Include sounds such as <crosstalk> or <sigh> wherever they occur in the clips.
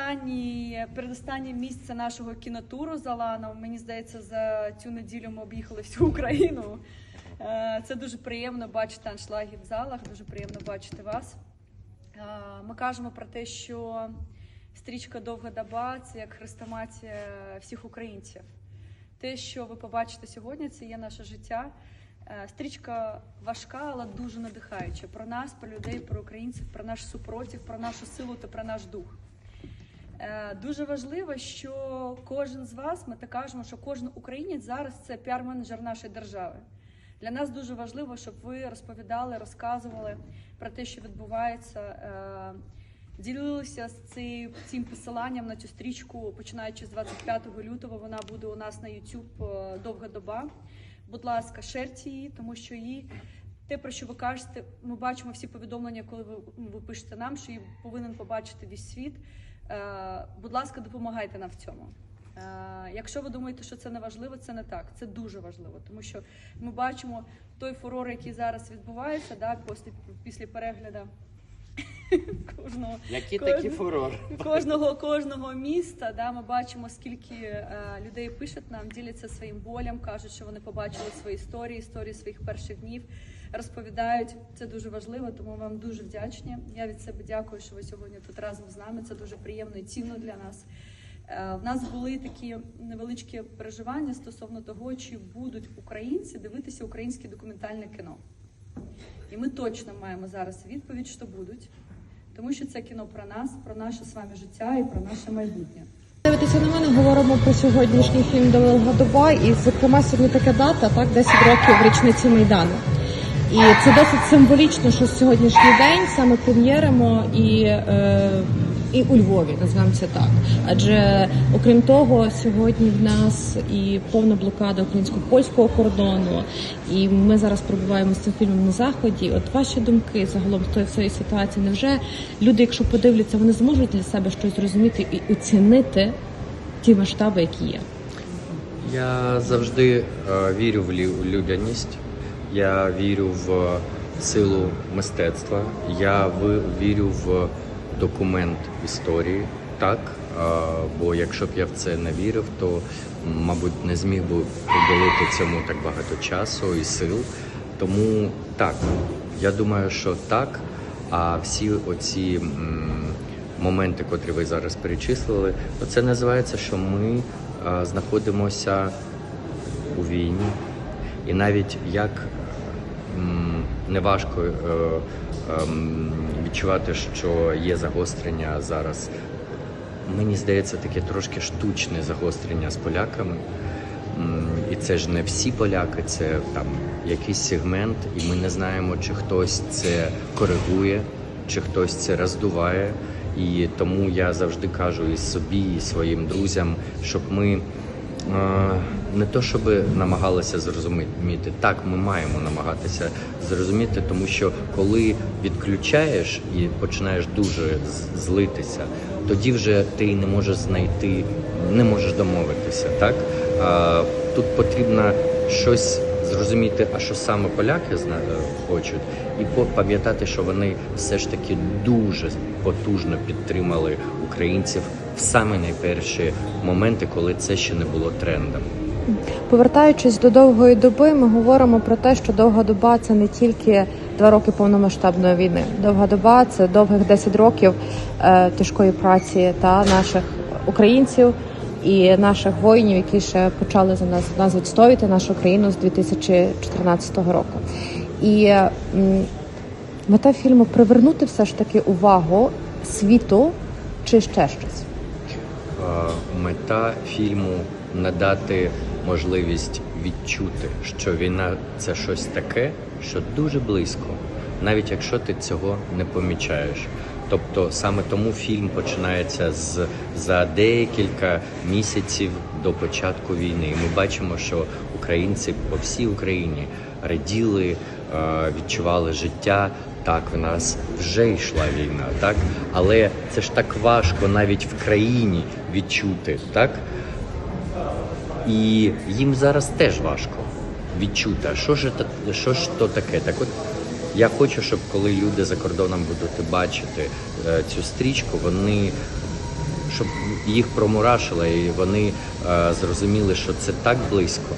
передостаннє, передостаннє місце нашого кінотуру з Аланом. Мені здається, за цю неділю ми об'їхали всю Україну. Е, Це дуже приємно бачити аншлаги в залах, дуже приємно бачити вас. Е, Ми кажемо про те, що стрічка Довга доба це як хрестоматія всіх українців. Те, що ви побачите сьогодні, це є наше життя. Е, Стрічка важка, але дуже надихаюча. Про нас, про людей, про українців, про наш супротив, про нашу силу та про наш дух. Е, Дуже важливо, що кожен з вас, ми так кажемо, що кожен українець зараз це піар-менеджер нашої держави. Для нас дуже важливо, щоб ви розповідали, розказували про те, що відбувається, е, ділилися з цим, посиланням на цю стрічку, починаючи з 25 лютого. Вона буде у нас на YouTube е, довга доба. Будь ласка, шерте її, тому що її те, про що ви кажете, ми бачимо всі повідомлення, коли ви, ви пишете нам, що її повинен побачити весь світ. Е, будь ласка, допомагайте нам в цьому. Е, якщо ви думаєте, що це не важливо, це не так. Це дуже важливо, тому що ми бачимо той фурор, який зараз відбувається, да, після, після перегляду <laughs> кожного Які Кожен- такі фурор? кожного кожного міста. Да, ми бачимо, скільки е, людей пишуть нам, діляться своїм болем, кажуть, що вони побачили свої історії, історії своїх перших днів, розповідають. Це дуже важливо, тому вам дуже вдячні. Я від себе дякую, що ви сьогодні тут разом з нами. Це дуже приємно і цінно для нас. Е, В нас були такі невеличкі переживання стосовно того, чи будуть українці дивитися українське документальне кіно. І ми точно маємо зараз відповідь, що будуть, тому що це кіно про нас, про наше з вами життя і про наше майбутнє. Дивитися на мене, говоримо про сьогоднішній фільм Довга доба, і зокрема сьогодні така дата, так 10 років річниці Майдану. І це досить символічно, що сьогоднішній день саме прем'єримо і, е, і у Львові, назвемо це так. Адже окрім того, сьогодні в нас і повна блокада українсько-польського кордону, і ми зараз перебуваємо з цим фільмом на заході. От ваші думки загалом з всієї ситуації, невже люди, якщо подивляться, вони зможуть для себе щось зрозуміти і оцінити ті масштаби, які є? Я завжди е, вірю в лю- людяність, я вірю в силу мистецтва, я вірю в документ історії. Так, бо якщо б я в це не вірив, то мабуть не зміг би приділити цьому так багато часу і сил. Тому так, я думаю, що так. А всі оці моменти, котрі ви зараз перечислили, то це називається, що ми знаходимося у війні, і навіть як неважко е, ем, відчувати, що є загострення зараз. Мені здається, таке трошки штучне загострення з поляками. І це ж не всі поляки, це там якийсь сегмент, і ми не знаємо, чи хтось це коригує, чи хтось це роздуває. І тому я завжди кажу і собі, і своїм друзям, щоб ми не то, щоб намагалися зрозуміти, так ми маємо намагатися зрозуміти, тому що коли відключаєш і починаєш дуже злитися, тоді вже ти не можеш знайти, не можеш домовитися. Так тут потрібно щось зрозуміти, а що саме поляки е, хочуть, і пам'ятати, що вони все ж таки дуже потужно підтримали українців в самі найперші моменти, коли це ще не було трендом. Повертаючись до довгої доби, ми говоримо про те, що довга доба це не тільки два роки повномасштабної війни. Довга доба це довгих 10 років е, тяжкої праці та наших українців і наших воїнів, які ще почали за нас нас відстоювати нашу країну з 2014 року. І мета фільму привернути все ж таки увагу світу чи ще щось. Мета фільму надати можливість відчути, що війна це щось таке, що дуже близько, навіть якщо ти цього не помічаєш. Тобто саме тому фільм починається з за декілька місяців до початку війни. І Ми бачимо, що українці по всій Україні раділи, е, відчували життя. Так, в нас вже йшла війна, так але це ж так важко навіть в країні відчути, так і їм зараз теж важко відчути, що ж що ж то таке. Так от я хочу, щоб коли люди за кордоном будуть бачити е, цю стрічку, вони щоб їх промурашило, і вони е, зрозуміли, що це так близько.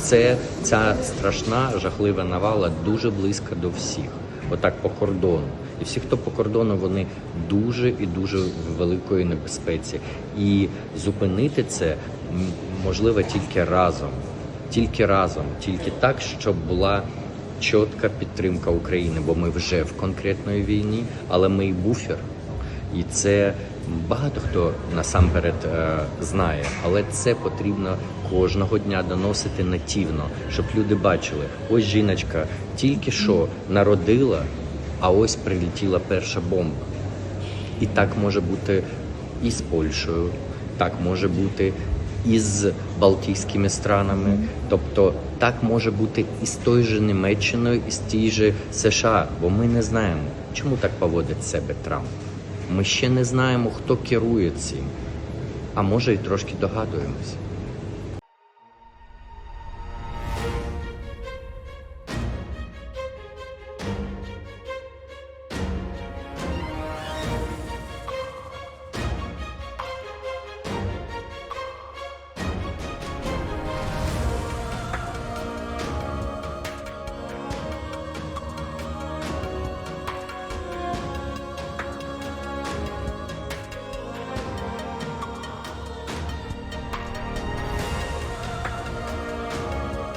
Це ця страшна жахлива навала дуже близько до всіх, отак по кордону. І всі, хто по кордону, вони дуже і дуже в великої небезпеці. І зупинити це можливо тільки разом, тільки разом, тільки так, щоб була чітка підтримка України, бо ми вже в конкретної війні, але ми і буфер. І це багато хто насамперед е, знає, але це потрібно кожного дня доносити нативно, щоб люди бачили, ось жіночка тільки що народила, а ось прилетіла перша бомба. І так може бути і з Польщею, так може бути і з Балтійськими странами. Тобто так може бути і з тою же Німеччиною, і з тією же США, бо ми не знаємо, чому так поводить себе Трамп. Ми ще не знаємо, хто керує цим, а може і трошки догадуємося.